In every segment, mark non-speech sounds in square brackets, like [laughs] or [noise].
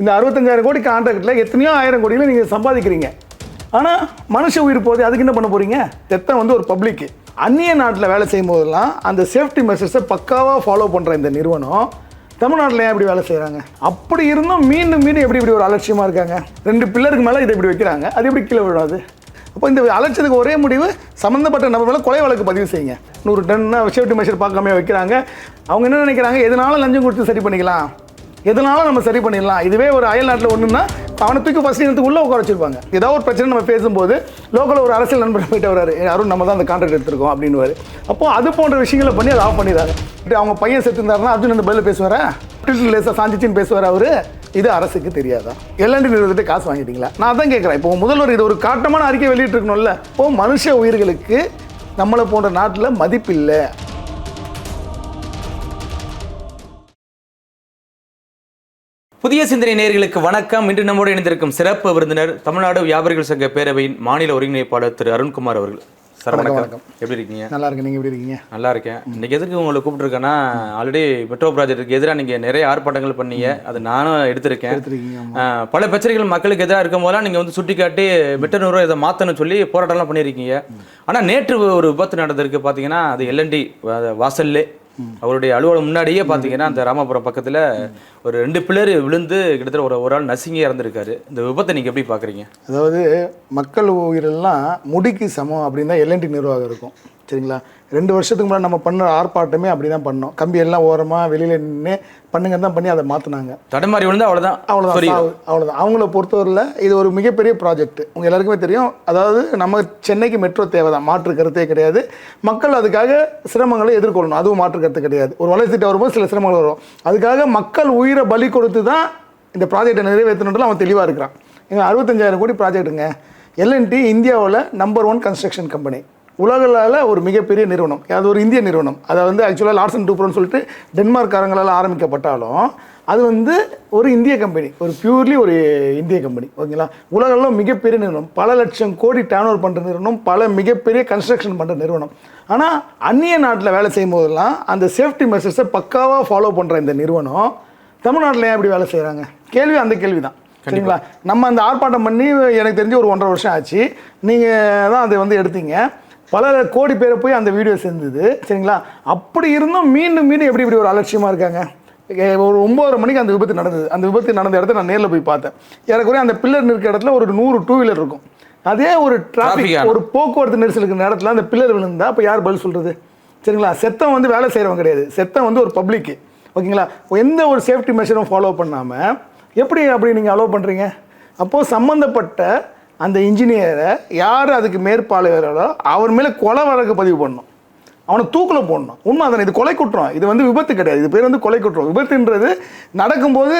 இந்த அறுபத்தஞ்சாயிரம் கோடி கான்ட்ராக்டில் எத்தனையோ ஆயிரம் கோடியில் நீங்கள் சம்பாதிக்கிறீங்க. ஆனால் மனுஷ உயிர் போகுது அதுக்கு என்ன பண்ண போகிறீங்க ரத்தம் வந்து ஒரு பப்ளிக்கு அந்நிய நாட்டில் வேலை செய்யும் போதெல்லாம் அந்த சேஃப்டி மெஷர்ஸை பக்காவாக ஃபாலோ பண்ணுற இந்த நிறுவனம் தமிழ்நாட்டில் ஏன் இப்படி வேலை செய்கிறாங்க அப்படி இருந்தும் மீண்டும் மீண்டும் எப்படி இப்படி ஒரு அலட்சியமாக இருக்காங்க? ரெண்டு பில்லருக்கு மேலே இதை இப்படி வைக்கிறாங்க. அது எப்படி கீழே விடாது அப்போ இந்த அலட்சியத்துக்கு ஒரே முடிவு சம்மந்தப்பட்ட நபர் மேலே கொலை வழக்கு பதிவு செய்யுங்க. நூறு டன்னா சேஃப்டி மெஷர் பார்க்காம வைக்கிறாங்க. அவங்க என்ன நினைக்கிறாங்க? எதனாலும் லஞ்சம் கொடுத்து சரி பண்ணிக்கலாம்? எதனாலும் நம்ம சரி பண்ணிடலாம். இதுவே ஒரு அயல் நாட்டில் ஒன்றுன்னா அவனை தூக்கி ஃபஸ்ட் இடத்துக்கு உள்ளே உட்கார வச்சிருப்பாங்க. ஏதாவது ஒரு பிரச்சனை நம்ம பேசும்போது லோக்கலில் ஒரு அரசியல் நண்பர் போயிட்டு வராரு யாரும் அருண் நம்ம தான் அந்த கான்ட்ராக்ட் எடுத்திருக்கோம் அப்படின்னு அப்போ அது போன்ற விஷயங்களை பண்ணி அதை ஆஃப் பண்ணிடுறாரு. அவங்க பையன் செத்துருந்தாருன்னா அர்ஜுன் அந்த பதில் பேசுவாரா? லேசாக சாஞ்சிச்சின்னு பேசுவார் அவர்? இது அரசுக்கு தெரியாதா? எல்என்டி நிறுவனத்தை காசு வாங்கிட்டீங்களா? நான் அதான் கேட்குறேன் இப்போ முதல்வர் இது ஒரு காட்டமான அறிக்கை வெளியிட்டிருக்கணும்ல. இப்போ மனுஷ உயிர்களுக்கு நம்மளை போன்ற நாட்டில் மதிப்பில்லை. புதிய சிந்தனை நேயர்களுக்கு வணக்கம். இன்று நம்மோடு இணைந்திருக்கும் சிறப்பு விருந்தினர் தமிழ்நாடு வியாபாரிகள் சங்க பேரவையின் மாநில ஒருங்கிணைப்பாளர் திரு அருண்குமார் அவர்கள். சார் வணக்கம், எப்படி இருக்கீங்க? நல்லா இருக்கு நீங்கள் எப்படி இருக்கீங்க? நல்லா இருக்கேன். இன்னைக்கு எதுக்கு உங்களை கூப்பிட்டுருக்கேன்னா ஆல்ரெடி மெட்ரோ ப்ராஜெக்ட்டுக்கு எதிராக நீங்கள் நிறைய ஆர்ப்பாட்டங்கள் பண்ணீங்க. அது நானும் எடுத்திருக்கேன். பல பிரச்சனைகள் மக்களுக்கு எதிராக இருக்கும் போதெல்லாம் நீங்கள் வந்து சுட்டி காட்டி மெட்டனூரை இதை மாற்றணும்னு சொல்லி போராட்டம்லாம் பண்ணியிருக்கீங்க. ஆனால் நேற்று ஒரு விபத்து நடந்திருக்கு. பார்த்தீங்கன்னா அது எல்என்டி வாசல்லே. அவருடைய அலுவலகம் முன்னாடியே பார்த்தீங்கன்னா அந்த ராமபுரம் பக்கத்தில் ஒரு ரெண்டு பிள்ளர் விழுந்து கிட்டத்தட்ட ஒரு ஒரு ஆள் நசுங்கி இறந்துருக்காரு. இந்த விபத்தை நீங்கள் எப்படி பார்க்குறீங்க அதாவது மக்கள் உயிரெல்லாம் முடிக்கு சமம் அப்படின்னு தான் எல்என்டி நிர்வாகம் இருக்கும். சரிங்களா? ரெண்டு வருஷத்துக்கு முன்னாடி நம்ம பண்ண ஆர்ப்பாட்டமே அப்படி தான் பண்ணோம். கம்பி எல்லாம் ஓரமாக வெளியில் நின்று பண்ணுங்க தான் பண்ணி அதை மாற்றினாங்க தடுமாறி விழுந்து அவ்வளோதான் அவ்வளோதான் அவ்வளோதான் அவங்கள பொறுத்தவரையில் இது ஒரு மிகப்பெரிய ப்ராஜெக்ட் உங்கள் எல்லாருக்குமே தெரியும். அதாவது நம்ம சென்னைக்கு மெட்ரோ தேவை தான் மாற்று கருத்தே கிடையாது. மக்கள் அதுக்காக சிரமங்களை எதிர்கொள்ளணும். அதுவும் மாற்று கருத்து கிடையாது. ஒரு வளர்ச்சி திட்டம் வரும்போது சில சிரமங்கள் வரும். அதுக்காக மக்கள் உயிரை பலி கொடுத்து தான் இந்த ப்ராஜெக்டை நிறைவேற்றணுன்றதுல அவன் தெளிவாக இருக்கிறான். எங்க அறுபத்தஞ்சாயிரம் கோடி ப்ராஜெக்ட்டுங்க எல்என்டி இந்தியாவில் நம்பர் ஒன் கன்ஸ்ட்ரக்ஷன் கம்பெனி உலகில் ஒரு மிகப்பெரிய நிறுவனம் அது ஒரு இந்திய நிறுவனம். அதை வந்து ஆக்சுவலாக லார்ஸ் அண்ட் டூப்ரோன்னு சொல்லிட்டு டென்மார்க்காரங்களால் ஆரம்பிக்கப்பட்டாலும் அது வந்து ஒரு இந்திய கம்பெனி ஒரு பியூர்லி ஒரு இந்திய கம்பெனி ஓகேங்களா? உலகளவில் மிகப்பெரிய நிறுவனம். பல லட்சம் கோடி டேர்ன் ஓவர் பண்ணுற நிறுவனம் பல மிகப்பெரிய கன்ஸ்ட்ரக்ஷன் பண்ணுற நிறுவனம். ஆனால் அந்நிய நாட்டில் வேலை செய்யும் போதெல்லாம் அந்த சேஃப்டி மெஷர்ஸை பக்காவாக ஃபாலோ பண்ணுற இந்த நிறுவனம் தமிழ்நாட்டில் ஏன் இப்படி வேலை செய்கிறாங்க கேள்வி அந்த கேள்வி தான் சரிங்களா? நம்ம அந்த ஆர்ப்பாட்டம் பண்ணி எனக்கு தெரிஞ்சு ஒரு ஒன்றரை வருஷம் ஆச்சு. நீங்கள் தான் அதை வந்து எடுத்தீங்க. பல கோடி பேரை போய் அந்த வீடியோ சேர்ந்தது. சரிங்களா? அப்படி இருந்தும் மீண்டும் மீண்டும் எப்படி இப்படி ஒரு அலட்சியமாக இருக்காங்க? ஒரு ஒம்பதரை மணிக்கு அந்த விபத்து நடந்தது. அந்த விபத்து நடந்த இடத்த நான் நேரில் போய் பார்த்தேன். ஏறக்குறைய அந்த பில்லர் இருக்கிற இடத்துல ஒரு நூறு டூ வீலர் இருக்கும். அதே ஒரு டிராஃபிக். ஒரு போக்குவரத்து நெரிசல் இருக்கிற இடத்துல அந்த பில்லர் விழுந்தா அப்போ யார் பதில் சொல்கிறது சரிங்களா? செத்தம் வந்து வேலை செய்கிறவங்க கிடையாது. செத்தம் வந்து ஒரு பப்ளிக்கு ஓகேங்களா? எந்த ஒரு சேஃப்டி மெஷரும் ஃபாலோ பண்ணாமல் எப்படி அப்படி நீங்கள் அலோவ் பண்ணுறீங்க அப்போது சம்மந்தப்பட்ட அந்த இன்ஜினியரை யார் அதுக்கு மேற்பாளையரோ அவர் மேலே கொலை வழக்கு பதிவு பண்ணணும். அவனை தூக்கில் போடணும். உண்மை அதனை இது கொலை குற்றம். இது வந்து விபத்து கிடையாது. இது பேர் வந்து கொலை குற்றம். விபத்துன்றது நடக்கும்போது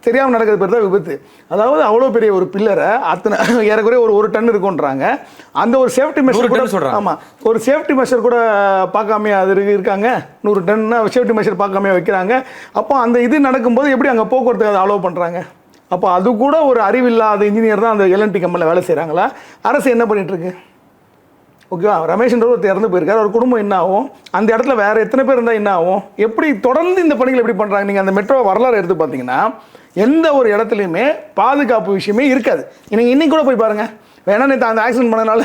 தெரியாமல் நடக்கிறது பேர் தான் விபத்து. அதாவது அவ்வளோ பெரிய ஒரு பில்லரை அத்தனை [laughs] ஏறக்குறைய ஒரு ஒரு டன் இருக்குன்றாங்க அந்த ஒரு சேஃப்டி மெஷர் கூட டன் சொல்றாங்க. ஆமாம் ஒரு சேஃப்டி மெஷர் கூட பார்க்காம அது இருக்கு- இருக்காங்க. நூறு டன்னா சேஃப்டி மெஷர் பார்க்காம வைக்கிறாங்க. அப்போ அந்த இது நடக்கும்போது எப்படி அங்கே போக்குவரத்து அதை அலோவ் பண்ணுறாங்க அப்போ அது கூட ஒரு அறிவில்லாத இன்ஜினியர் தான் அந்த எல்என்டி கம்பெனியில் வேலை செய்கிறாங்களா அரசு என்ன பண்ணிகிட்ருக்கு ஓகேவா ரமேஷ்ன்ற ஒருத்தர் இறந்து போயிருக்காரு. அவர் குடும்பம் என்ன ஆகும்? அந்த இடத்துல வேறு எத்தனை பேர் இருந்தால் என்ன ஆகும்? எப்படி தொடர்ந்து இந்த பணிகள் எப்படி பண்ணுறாங்க நீங்கள் அந்த மெட்ரோ வரலாறு எடுத்து பார்த்தீங்கன்னா எந்த ஒரு இடத்துலையுமே பாதுகாப்பு விஷயமே இருக்காது. நீங்கள் இன்னைக்கு கூட போய் பாருங்க. வேணா நேற்று அந்த ஆக்சிடென்ட் பண்ணனால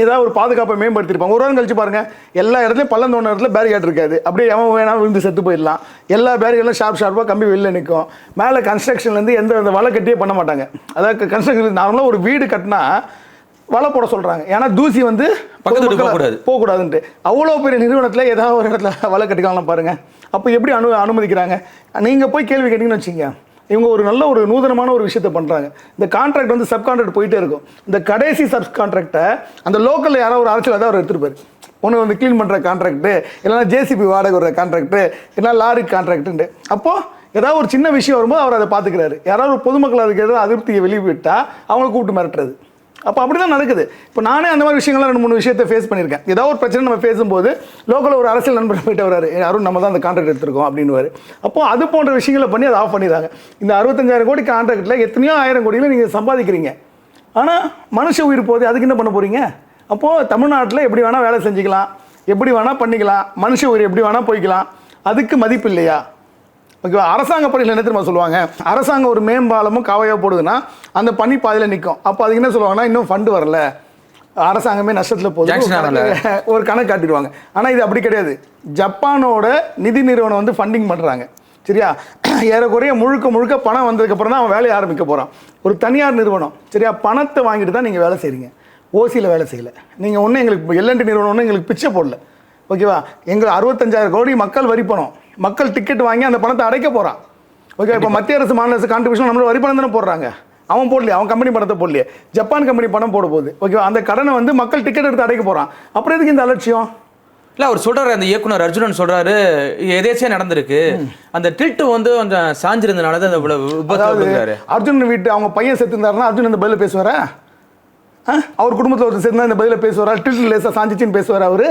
ஏதாவது ஒரு பாதுகாப்பை மேம்படுத்திருப்பாங்க ஒரு வாரம் கழிச்சு பாருங்க எல்லா இடத்துலையும் பள்ளம் தோண்ட இடத்துல பேரிகேட் இருக்காது. அப்படியே எவன் வேணா விழுந்து செத்து போயிடலாம். எல்லா பேரிகேட்டும் ஷார்ப் ஷார்ப்பாக கம்பி வெளில நிற்கும். மேலே கன்ஸ்ட்ரக்ஷன்லேருந்து எந்த அந்த வலை கட்டியே பண்ண மாட்டாங்க. அதாவது கன்ஸ்ட்ரக்ஷன் நார்மலாக ஒரு வீடு கட்டினா வலை போட சொல்கிறாங்க ஏன்னா தூசி வந்து பக்கத்து போகக்கூடாது. போகக்கூடாதுன்ட்டு. அவ்வளோ பெரிய நிறுவனத்தில் ஏதாவது ஒரு இடத்துல வலை கட்டிக்கலாம் பாருங்க. அப்போ எப்படி அனு அனுமதிக்கிறாங்க? நீங்கள் போய் கேள்வி கேட்டிங்கன்னு வச்சுங்க இவங்க ஒரு நல்ல ஒரு நூதனமான ஒரு விஷயத்த பண்ணுறாங்க இந்த கான்ட்ராக்ட் வந்து சப் கான்ட்ராக்ட் போயிட்டே இருக்கும். இந்த கடைசி சப் கான்ட்ராக்டை அந்த லோக்கலில் யாரோ ஒரு அரசியல் தான் அவர் எடுத்துருப்பாரு. ஒன்று வந்து க்ளீன் பண்ணுற கான்ட்ராக்ட்டு இல்லைன்னா ஜேசிபி வாடகை வர கான்ட்ராக்ட்டு இல்லைனா லாரி கான்ட்ராக்ட்டுன்ட்டு அப்போது ஏதாவது ஒரு சின்ன விஷயம் வரும்போது அவர் அதை பார்த்துக்கிறாரு. யாராவது ஒரு பொதுமக்கள் அதுக்கு ஏதாவது அதிருப்தியை வெளியிட்டால் அவங்கள கூப்பிட்டு மிரட்டுறது. அப்போ அப்படி தான் நடக்குது. இப்போ நானே அந்த மாதிரி விஷயங்கள்லாம் ரெண்டு மூணு விஷயத்தை ஃபேஸ் பண்ணியிருக்கேன். ஏதாவது ஒரு பிரச்சனை நம்ம பேசும்போது லோக்கலில் ஒரு அரசியல் நண்பர் போயிட்டு வராரு. அருண் நம்ம தான் அந்த கான்ட்ராக்ட் எடுத்திருக்கோம் அப்படின்னு அப்போ அது போன்ற விஷயங்களை பண்ணி அதை ஆஃப் பண்ணிடுறாங்க. இந்த அறுபத்தஞ்சாயிரம் கோடி கான்ட்ராக்டில் எத்தனையோ ஆயிரம் கோடியில் நீங்கள் சம்பாதிக்கிறீங்க. ஆனால் மனுஷ உயிர் போகுது. அதுக்கு என்ன பண்ண போகிறீங்க அப்போது தமிழ்நாட்டில் எப்படி வேணால் வேலை செஞ்சுக்கலாம். எப்படி வேணால் பண்ணிக்கலாம். மனுஷ உயிர் எப்படி வேணால் போய்க்கலாம். அதுக்கு மதிப்பு இல்லையா? ஓகேவா அரசாங்க பணியில் என்ன தெரியுமா சொல்லுவாங்க? அரசாங்கம் ஒரு மேம்பாலமும் காவையோ போடுதுன்னா அந்த பணி பாதியில் நிற்கும் அப்போ அதுக்கு என்ன சொல்லுவாங்கன்னா இன்னும் ஃபண்டு வரல. அரசாங்கமே நஷ்டத்தில் போகுது. Sanction ஒரு கணக்கு- ஒரு கணக்கு காட்டிடுவாங்க. ஆனால் இது அப்படி கிடையாது. ஜப்பானோட நிதி நிறுவனம் வந்து ஃபண்டிங் பண்ணுறாங்க சரியா? ஏறக்குறைய முழுக்க முழுக்க பணம் வந்ததுக்கப்புறம் தான் அவன் வேலையை ஆரம்பிக்க போகிறான் ஒரு தனியார் நிறுவனம். சரியா? பணத்தை வாங்கிட்டு தான் நீங்கள் வேலை செய்கிறீங்க ஓசியில் வேலை செய்யலை. நீங்கள் ஒன்றும் எங்களுக்கு எல்என்டி நிறுவனம் ஒன்றும் எங்களுக்கு பிச்சை போடல. ஓகேவா எங்களுக்கு அறுபத்தஞ்சாயிரம் கோடி மக்கள் வரி பணம். மக்கள் டிக்கெட் வாங்கி அந்த பணத்தை அடைக்க போகிறான் ஓகே இப்போ மத்திய அரசு மாநில அரசு கான்ட்ரிபியூஷன் நம்மளோட வரி பணம் தானே போடுறாங்க. அவன் போடலையே அவன் கம்பெனி பணத்தை போடலையே. ஜப்பான் கம்பெனி பணம் போட போகுது. ஓகேவா அந்த கடனை வந்து மக்கள் டிக்கெட் எடுத்து அடைக்க போகிறான் அப்புறம் எதுக்கு இந்த அலட்சியம்? இல்ல அவர் சொல்றாரு அந்த இயக்குனர் அர்ஜுனன் சொல்றாரு எதேச்சியா நடந்திருக்கு. அந்த டில்ட் வந்து கொஞ்சம் சாஞ்சிருந்தனால தான் அதாவது அப்படிங்கிறாரு அர்ஜுன் வீட்டு அவங்க பையன் செத்துருந்தாருன்னா அர்ஜுன் இந்த பதில பேசுவாரா? அவர் குடும்பத்தில் ஒருத்தர் சேர்ந்தா இந்த பதில பேசுவாரா? டில்ட் லேசாக சாஞ்சிச்சின்னு பேசுவார் அவரு?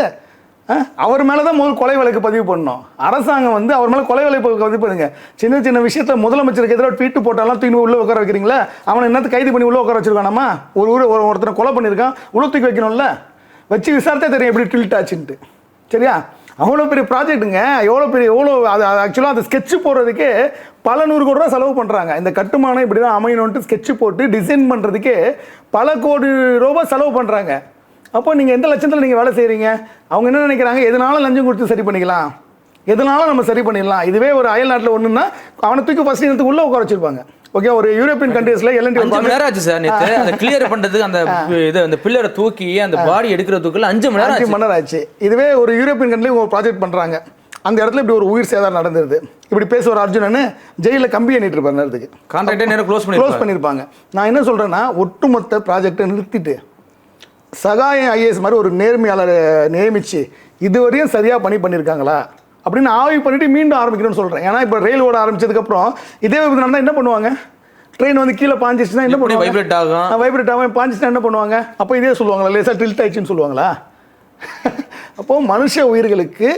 அவர் மேலே தான் முதல் கொலை வழக்கு பதிவு பண்ணணும் அரசாங்கம் வந்து அவர் மேலே கொலை வழக்கு பதிவு பண்ணுங்க. சின்ன சின்ன விஷயத்தில் முதலமைச்சருக்கு எதிராக ட்வீட்டு போட்டாலும் தூக்கி உள்ளே உட்கார வைக்கிறீங்களா? அவனை என்னத்து கைது பண்ணி உள்ளே உட்கார வச்சிருக்கானாமா? ஒரு ஊர் ஒரு ஒருத்தனை கொலை பண்ணியிருக்கான். உள்ள தூக்கி வைக்கணும்ல? வச்சு விசாரித்தா தெரியும் எப்படி டில்ட் ஆச்சுன்ட்டு. சரியா? அவ்வளோ பெரிய ப்ராஜெக்ட்டுங்க எவ்வளோ பெரிய எவ்வளோ அது ஆக்சுவலாக அந்த ஸ்கெட்ச்சு போடுறதுக்கே பல நூறு கோடி ரூபா செலவு பண்ணுறாங்க இந்த கட்டுமானம் இப்படி தான் அமையணுன்ட்டு ஸ்கெட்ச் போட்டு டிசைன் பண்ணுறதுக்கே பல கோடி ரூபா செலவு பண்ணுறாங்க அப்போ நீங்கள் எந்த லட்சத்தில் நீங்கள் வேலை செய்கிறீங்க அவங்க என்ன நினைக்கிறாங்க? எதனாலும் லஞ்சம் கொடுத்து சரி பண்ணிக்கலாம்? எதனாலும் நம்ம சரி பண்ணிடலாம்? இதுவே ஒரு அயல் நாட்டில் ஒன்றுன்னா அவனை தூக்கி ஃபஸ்ட் எடுத்து உள்ளே உட்கார வச்சிருப்பாங்க. ஓகே ஒரு யூரோப்பியன் கண்ட்ரீஸில் அஞ்சு எல்என்டி நேரம் ஆச்சு சார் நேத்து. அதை கிளியர் பண்றதுக்கு அந்த இது அந்த பில்லரை தூக்கி அந்த பாடி எடுக்கிறதுக்குள்ள அஞ்சு மணி நேரம் அஞ்சு மணி நேரம் ஆச்சு. இதுவே ஒரு யூரோப்பியன் கண்ட்ரி ஒரு ப்ராஜெக்ட் பண்ணுறாங்க அந்த இடத்துல இப்படி ஒரு உயிர் சேதாரம் நடந்தது இப்படி பேசுவார் அர்ஜுனன் ஜெயிலில் கம்பி எண்ணிட்டு இருப்பார் நேரத்துக்கு. கான்ட்ராக்டே நேரம் க்ளோஸ் க்ளோஸ் பண்ணி பண்ணியிருப்பாங்க நான் என்ன சொல்கிறேன்னா ஒட்டுமொத்த ப்ராஜெக்டை நிறுத்திட்டு சகாயம் ஐஏஎஸ் மாதிரி ஒரு நேர்மையாளரை நியமிச்சு இதுவரையும் சரியாக பணி பண்ணியிருக்காங்களா? அப்படின்னு ஆய்வு பண்ணிட்டு மீண்டும் ஆரம்பிக்கணும்னு சொல்கிறேன் ஏன்னா இப்போ ரயில் ஓட ஆரம்பிச்சதுக்கப்புறம் இதே விபத்து நடந்தால் என்ன பண்ணுவாங்க? ட்ரெயின் வந்து கீழே பாஞ்சிச்சுன்னா என்ன பண்ணுவாங்க? வைப்ரேட் ஆகும்? வைப்ரேட் ஆகும் பாஞ்சிச்சுன்னா என்ன பண்ணுவாங்க? அப்போ இதே சொல்லுவாங்களா லேசாக டில்ட் ஆயிடுச்சுன்னு சொல்லுவாங்களா? அப்போ மனுஷ உயிர்களுக்கு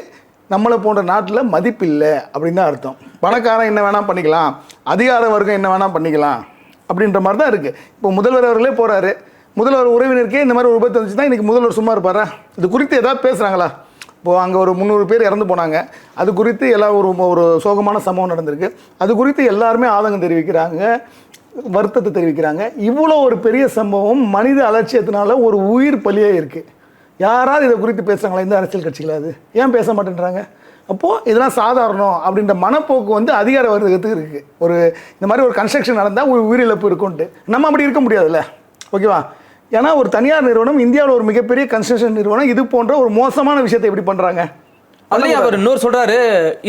நம்மளை போன்ற நாட்டில் மதிப்பு இல்லை அப்படின்னு தான் அர்த்தம். பணக்காரன் என்ன வேணால் பண்ணிக்கலாம். அதிகார வர்க்கம் என்ன வேணால் பண்ணிக்கலாம். அப்படின்ற மாதிரி தான் இருக்குது இப்போ முதல்வர் அவர்களே போகிறாரு முதல்வர் உறவினருக்கே இந்த மாதிரி ஒரு விபத்து தான் இன்றைக்கி முதல்வர் சும்மா இருப்பாரா? இது குறித்து எதாவது பேசுகிறாங்களா இப்போது அங்கே ஒரு முந்நூறு பேர் இறந்து போனாங்க. அது குறித்து எல்லாம் ஒரு ஒரு சோகமான சம்பவம் நடந்திருக்கு. அது குறித்து எல்லாருமே ஆதங்கம் தெரிவிக்கிறாங்க. வருத்தத்தை தெரிவிக்கிறாங்க. இவ்வளோ ஒரு பெரிய சம்பவம் மனித அலட்சியத்தினால ஒரு உயிர் பலியாக இருக்குது யாராவது இதை குறித்து பேசுகிறாங்களா இந்த அரசியல் கட்சிகள் அது. ஏன் பேச மாட்டேன்றாங்க? அப்போது இதெல்லாம் சாதாரணம் அப்படின்ற மனப்போக்கு வந்து அதிகார வர்க்கத்துக்கு இருக்குது ஒரு இந்த மாதிரி ஒரு கன்ஸ்ட்ரக்ஷன் நடந்தால் ஒரு உயிரிழப்பு இருக்கும்ட்டு. நம்ம அப்படி இருக்க முடியாதுல்ல. ஓகேவா? ஏன்னா ஒரு தனியார் நிறுவனம் இந்தியாவில் ஒரு மிகப்பெரிய கன்ஸ்ட்ரக்ஷன் நிறுவனம் இது போன்ற ஒரு மோசமான விஷயத்தை எப்படி பண்ணுறாங்க அதுலயும் அவர் இன்னொரு சொல்றாரு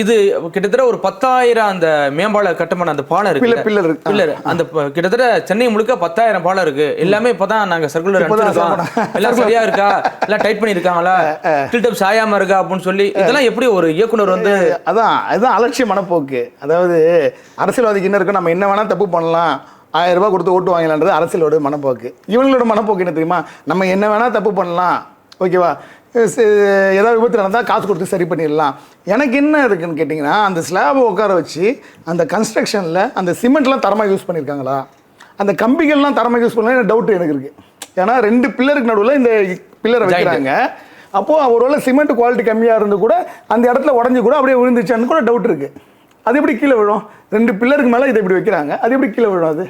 இது கிட்டத்தட்ட ஒரு பத்தாயிரம் அந்த மேம்பால கட்டுமான அந்த பாலம் இருக்கு பில்லர் பில்லர் அந்த கிட்டத்தட்ட சென்னை முழுக்க பத்தாயிரம் பாலம் இருக்கு. எல்லாமே இப்பதான் நாங்க சர்க்குலர் அனுப்பிச்சிருக்கோம். எல்லாம் சரியா இருக்கா? எல்லாம் டைட் பண்ணிருக்காங்களா டில்டப் [laughs] சாயாம இருக்கா அப்படின்னு சொல்லி இதெல்லாம் எப்படி ஒரு இயக்குனர் வந்து அதான் அதுதான் அலட்சிய மனப்போக்கு அதாவது அரசியல்வாதிக்கு என்ன இருக்கு நம்ம என்ன வேணால் தப்பு பண்ணலாம். ஆயிரம் ரூபாய் கொடுத்து ஓட்டு வாங்கலான்றது அரசியலோட மனப்போக்கு. இவங்களோட மனப்போக்கு என்ன தெரியுமா? நம்ம என்ன வேணால் தப்பு பண்ணலாம். ஓகேவா ஏதாவது விபத்து நடந்தால் காசு கொடுத்து சரி பண்ணிடலாம். எனக்கு என்ன இருக்குன்னு கேட்டிங்கன்னா அந்த ஸ்லாபை உட்கார வச்சு அந்த கன்ஸ்ட்ரக்ஷனில் அந்த சிமெண்ட்லாம் தரமாக யூஸ் பண்ணியிருக்காங்களா அந்த கம்பிகள்லாம் தரமாக யூஸ் பண்ணலாம் டவுட் எனக்கு இருக்குது ஏன்னா ரெண்டு பில்லருக்கு நடுவில் இந்த பில்லரை வைக்கிறாங்க. அப்போது ஒருவேளை சிமெண்ட் குவாலிட்டி கம்மியாக இருந்து கூட அந்த இடத்துல உடஞ்சி கூட அப்படியே விழுந்துச்சான்னு கூட டவுட் இருக்குது அது எப்படி கீழே விழும்? ரெண்டு பில்லருக்கு மேலே இதை இப்படி வைக்கிறாங்க. அது எப்படி கீழே விழும் அது?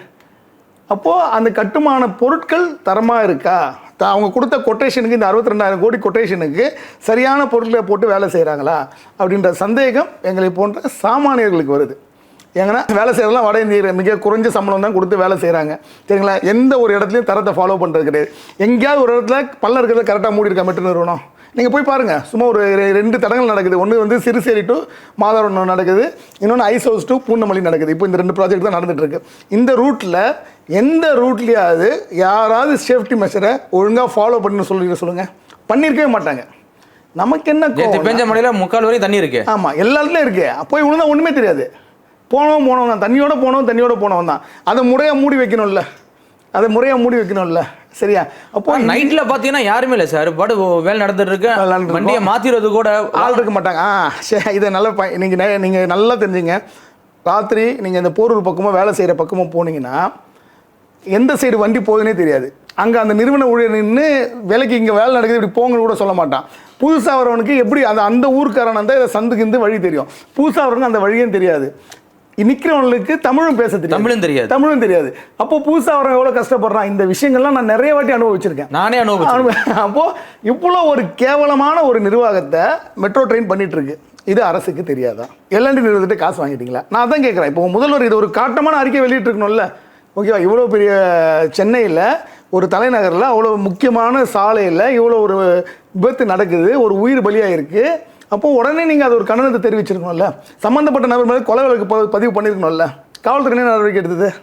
அப்போது அந்த கட்டுமான பொருட்கள் தரமாக இருக்கா? த- அவங்க கொடுத்த கொட்டேஷனுக்கு இந்த அறுபத்தி ரெண்டாயிரம் கோடி கொட்டேஷனுக்கு சரியான பொருட்களை போட்டு வேலை செய்கிறாங்களா அப்படின்ற சந்தேகம் எங்களை போன்ற சாமானியர்களுக்கு வருது. ஏங்கன்னா வேலை செய்கிறதெல்லாம் வட இந்தியர் மிக குறைஞ்ச சம்பளம் தான் கொடுத்து வேலை செய்கிறாங்க சரிங்களா? எந்த ஒரு இடத்துலையும் தரத்தை ஃபாலோ பண்ணுறது கிடையாது. எங்கேயாவது ஒரு இடத்துல பல்ல இருக்கிறத கரெக்டாக மூடி இருக்க மெட்டு நிறுவனம்? நீங்கள் போய் பாருங்கள் சும்மா ஒரு ரெண்டு தடங்கள் நடக்குது. ஒன்று வந்து சிறுசேரி டு மாதவரம் நடக்குது. இன்னொன்று ஐஸ் ஹவுஸ் டு பூந்தமல்லி நடக்குது. இப்போ இந்த ரெண்டு ப்ராஜெக்ட் தான் நடந்துட்டு இருக்கு இந்த ரூட்டில் எந்த ரூட்லேயாவது யாராவது சேஃப்டி மெஷரை ஒழுங்காக ஃபாலோ பண்ணி சொல்லி சொல்லுங்கள் பண்ணியிருக்கவே மாட்டாங்க. நமக்கு என்ன பெஞ்ச மழையில முக்கால் வரையும் தண்ணி இருக்கு. ஆமாம் எல்லா இடத்துலையும் இருக்கு போய் விழுந்தா ஒன்றுமே தெரியாது. போனவன் போனவன் தான் தண்ணியோட போனவன் தண்ணியோட போனவன் தான் அதை முறையாக மூடி வைக்கணும்ல. அதை முறையாக மூடி வைக்கணும்ல. சரியா? அப்போ நைட்ல பாத்தீங்கன்னா யாருமே இல்ல சார். பாடு வேலை நடந்துட்டு இருக்கு. வண்டியை மாத்திறது கூட ஆள் இருக்க மாட்டாங்க. ஆ சரி இதை நல்ல ப- நீங்க நெ- நீங்க நல்லா தெரிஞ்சுங்க. ராத்திரி நீங்க இந்த போரூர் பக்கமோ வேலை செய்யற பக்கமோ போனீங்கன்னா எந்த சைடு வண்டி போகுதுன்னே தெரியாது. அங்கே அந்த நிறுவன ஊழியர் நின்று வேலைக்கு இங்கே வேலை நடக்குது இப்படி போங்கன்னு கூட சொல்ல மாட்டான். புதுசாக வரவனுக்கு எப்படி அந்த அந்த ஊருக்காரன் அந்த இதை சந்துக்கு இந்த வழி தெரியும். புதுசாக வரவனுக்கு அந்த வழியும் தெரியாது. நிற்கிறவங்களுக்கு தமிழும் பேச தெரியாது. தமிழும் தெரியாது. தமிழும் தெரியாது. அப்போ புதுசாக வரவன் எவ்வளோ கஷ்டப்படுறான் இந்த விஷயங்கள்லாம் நான் நிறைய வாட்டி அனுபவிச்சிருக்கேன். நானே அனுபவிச்சேன் அப்போ இவ்வளோ ஒரு கேவலமான ஒரு நிர்வாகத்தை மெட்ரோ ட்ரெயின் பண்ணிட்டு இருக்கு இது அரசுக்கு தெரியாதா? எல்என்டி நிறுவனத்தை காசு வாங்கிட்டீங்களா? நான் தான் கேட்குறேன் இப்போ முதல்வர் இது ஒரு காட்டமான அறிக்கை வெளியிட்டிருக்கணும்ல. ஓகேவா? இவ்வளோ பெரிய சென்னையில் ஒரு தலைநகரில் அவ்வளோ முக்கியமான சாலையில் இவ்வளோ ஒரு விபத்து நடக்குது. ஒரு உயிர் பலியாக இருக்குது அப்போ உடனே நீங்கள் அது ஒரு கண்டனத்தை தெரிவிச்சிருக்கணும்ல. சம்மந்தப்பட்ட நபர் மேலே கொலை வழக்கு ப- பதிவு பண்ணியிருக்கணும்ல காவல்துறை என்ன நடவடிக்கை எடுத்தது?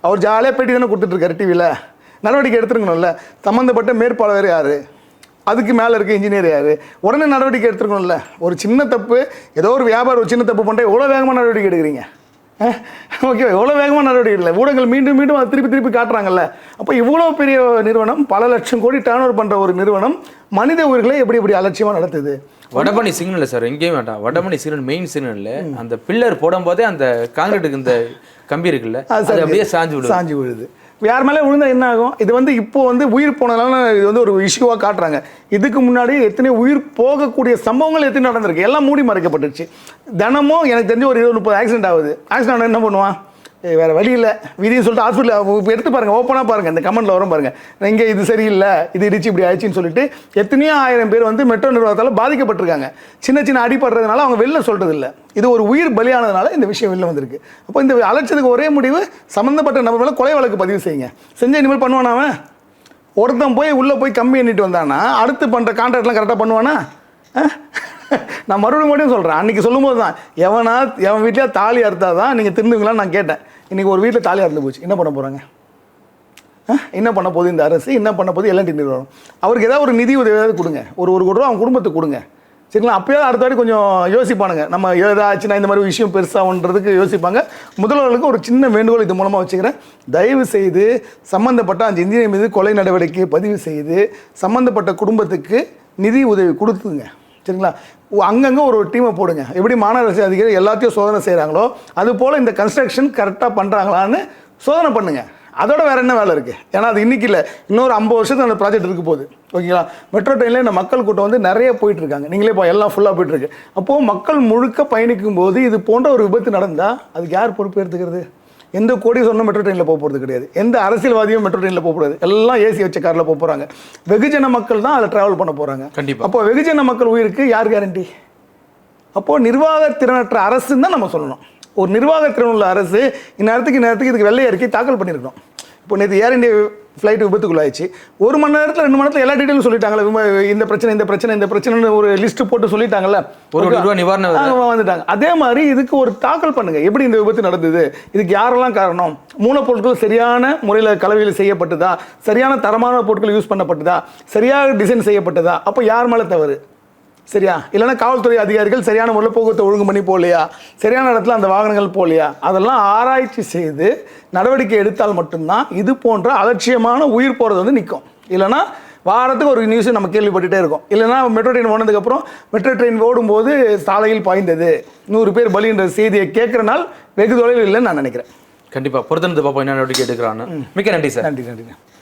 அவர் ஜாலியாக பேட்டி தானே கொடுத்துட்ருக்காரு டிவியில் நடவடிக்கை எடுத்துருக்கணும்ல. சம்மந்தப்பட்ட மேற்பாளர் யார்? அதுக்கு மேலே இருக்க இன்ஜினியர் யார்? உடனே நடவடிக்கை எடுத்துருக்கணும்ல. ஒரு சின்ன தப்பு ஏதோ ஒரு வியாபாரம் ஒரு சின்ன தப்பு பண்ணுறேன் எவ்வளோ வேகமாக நடவடிக்கை எடுக்கிறீங்க? ஓகே எவ்வளோ வேகமாக நடவடிக்கை இல்லை ஊடகங்கள் மீண்டும் மீண்டும் அதை திருப்பி திருப்பி காட்டுறாங்கல்ல. அப்போ இவ்வளோ பெரிய நிறுவனம் பல லட்சம் கோடி டேர்ன் ஓவர் பண்ணுற ஒரு நிறுவனம் மனித உயிர்களை எப்படி எப்படி அலட்சியமாக நடத்துது? வடபழனி சிக்னல் சார் எங்கேயும் வேண்டாம். வடபழனி சிக்னல் மெயின் சிக்னல்ல அந்த பில்லர் போடும்போதே அந்த காங்கிரீட்டுக்கு இந்த கம்பி இருக்குல்ல அது. அப்படியே சாஞ்சு விடுது சாஞ்சு விழுது. யார் மேலே விழுந்தா என்ன ஆகும்? இது வந்து இப்போ வந்து உயிர் போனதால இது வந்து ஒரு இஷ்யூவாக காட்டுறாங்க. இதுக்கு முன்னாடி எத்தனை உயிர் போகக்கூடிய சம்பவங்கள் எத்தனை நடந்திருக்கு. எல்லாம் மூடி மறைக்கப்பட்டுருச்சு. தினமும் எனக்கு தெரிஞ்சு ஒரு இருபது முப்பது ஆக்சிடென்ட் ஆகுது. ஆக்சிடென்ட் என்ன பண்ணுவான்? வேறு வழி இல்லை. விதின்னு சொல்லிட்டு ஹாஸ்பிட்டல் எடுத்து பாருங்கள் ஓப்பனாக பாருங்கள் இந்த கமெண்ட்டில் வரும் பாருங்கள் இங்கே இது சரியில்லை இது இடிச்சு இப்படி ஆயிடுச்சுன்னு சொல்லிட்டு எத்தனையோ ஆயிரம் பேர் வந்து மெட்ரோ நிர்வாகத்தால் பாதிக்கப்பட்டிருக்காங்க. சின்ன சின்ன அடிபடுறதுனால அவங்க வெளில சொல்கிறது இல்லை இது ஒரு உயிர் பலியானதுனால இந்த விஷயம் வெளில வந்திருக்கு. அப்போ இந்த அலட்சியத்துக்கு ஒரே முடிவு சம்மந்தப்பட்ட நபர் மேலே கொலை வழக்கு பதிவு செய்யுங்க. செஞ்ச இனிமேல் பண்ணுவானா அவன்? ஒருத்தன் போய் உள்ளே போய் கம்மி எண்ணிட்டு வந்தானா? அடுத்து பண்ணுற கான்ட்ராக்ட்லாம் கரெக்டாக பண்ணுவானா? நான் மறுபடியும் மறுபடியும் சொல்கிறேன் அன்றைக்கி சொல்லும்போது தான் எவனா எவன் வீட்டில் தாலி அறுத்தால் தான் நீங்கள் திருந்துங்களான்னு நான் கேட்டேன். இன்றைக்கி ஒரு வீட்டில் தாலி அறுத்து போச்சு. என்ன பண்ண போகிறாங்க என்ன பண்ண போகுது இந்த அரசு? என்ன பண்ண போகுது? எல்என்டி நிறுவனம் அவருக்கு ஏதாவது ஒரு நிதி உதவியாவது கொடுங்க. ஒரு ஒரு கோடி ரூபா அவங்க குடும்பத்துக்கு கொடுங்க. சரிங்களா? அப்போயாவது அடுத்த வாட்டி கொஞ்சம் யோசிப்பானுங்க. நம்ம ஏதாச்சுன்னா இந்த மாதிரி விஷயம் பெருசாகன்றதுக்கு யோசிப்பாங்க. முதல்வர்களுக்கு ஒரு சின்ன வேண்டுகோள் இது மூலமாக வச்சுக்கிறேன். தயவு செய்து சம்மந்தப்பட்ட அந்த இந்திய மீது கொலை நடவடிக்கை பதிவு செய்து சம்மந்தப்பட்ட குடும்பத்துக்கு நிதி உதவி கொடுத்துங்க. சரிங்களா? அங்கங்கே ஒரு டீமை போடுங்க. எப்படி மாநகராட்சி அதிகாரி எல்லாத்தையும் சோதனை செய்கிறாங்களோ அது போல் இந்த கன்ஸ்ட்ரக்ஷன் கரெக்டாக பண்ணுறாங்களான்னு சோதனை பண்ணுங்க. அதோட வேறு என்ன வேலை இருக்குது ஏன்னா அது இன்னைக்கு இல்லை. இன்னொரு ஐம்பது வருஷத்துக்கு அந்த ப்ராஜெக்ட் இருக்க போகுது. ஓகேங்களா? மெட்ரோ ட்ரெயினில் இந்த மக்கள் கூட்டம் வந்து நிறைய போயிட்டுருக்காங்க நீங்களே இப்போ எல்லாம் ஃபுல்லாக போயிட்டுருக்கு அப்போது மக்கள் முழுக்க பயணிக்கும் போது இது போன்ற ஒரு விபத்து நடந்தால் அதுக்கு யார் பொறுப்பு எடுத்துக்கிறது? எந்த கோடி சொன்ன மெட்ரோ ட்ரெயினில் போக போகிறது கிடையாது. எந்த அரசியல்வாதியும் மெட்ரோ ட்ரெயினில் போக போகிறது எல்லாம் ஏசி வச்ச காரில் போக போகிறாங்க வெகுஜன மக்கள் தான் அதில் ட்ராவல் பண்ண போகிறாங்க கண்டிப்பா. அப்போ வெகுஜன மக்கள் உயிருக்கு யார் கேரண்டி அப்போது நிர்வாக திறனற்ற அரசுன்னு தான் நம்ம சொல்லணும். ஒரு நிர்வாக திறன் உள்ள அரசு இந்நேரத்துக்கு இந்நேரத்துக்கு இதுக்கு வெள்ளை அறிக்கை தாக்கல் பண்ணியிருக்கணும். இப்போ நேற்று ஏர் இந்தியா ஃப்ளைட் விபத்துக்குள்ளாயிடுச்சு. ஒரு மணி நேரத்தில் ரெண்டு மணி நேரத்தில் எல்லா டீட்டெயிலும் சொல்லிட்டாங்களே இந்த பிரச்சனை இந்த பிரச்சனை இந்த பிரச்சனைன்னு ஒரு லிஸ்ட் போட்டு சொல்லிட்டாங்கல்ல. ஒரு ரூபா நிவாரண விலை. அவங்க வந்துட்டாங்க. அதே மாதிரி இதுக்கு ஒரு தாக்கல் பண்ணுங்க. எப்படி இந்த விபத்து நடந்தது? இதுக்கு யாரெல்லாம் காரணம்? மூலப்பொருட்கள் சரியான முறையில் கலவையில் செய்யப்பட்டதா? சரியான தரமான பொருட்கள் யூஸ் பண்ணப்பட்டதா? சரியாக டிசைன் செய்யப்பட்டதா? அப்போ யார் மேலே தவறு? சரியா? இல்லைன்னா காவல்துறை அதிகாரிகள் சரியான முறையில் போக்குவரத்தை ஒழுங்கு பண்ணி போகலையா? சரியான இடத்துல அந்த வாகனங்கள் போகலையா? அதெல்லாம் ஆராய்ச்சி செய்து நடவடிக்கை எடுத்தால் மட்டும்தான் இது போன்ற அலட்சியமான உயிர் போகிறது வந்து நிற்கும் இல்லைன்னா வாரத்துக்கு ஒரு நியூஸ் நம்ம கேள்விப்பட்டுட்டே இருக்கோம். இல்லைன்னா மெட்ரோ ட்ரெயின் ஓனதுக்கப்புறம் மெட்ரோ ட்ரெயின் ஓடும்போது சாலையில் பாய்ந்தது. நூறு பேர் பலின்ற செய்தியை கேட்குற நாள் வெகு தொலைவில் இல்லைன்னு நான் நினைக்கிறேன். கண்டிப்பா. பொறுத்திருந்து பார்ப்போம் என்ன நடவடிக்கை எடுக்கிறான்னு. மிக்க நன்றி சார். நன்றி நன்றி.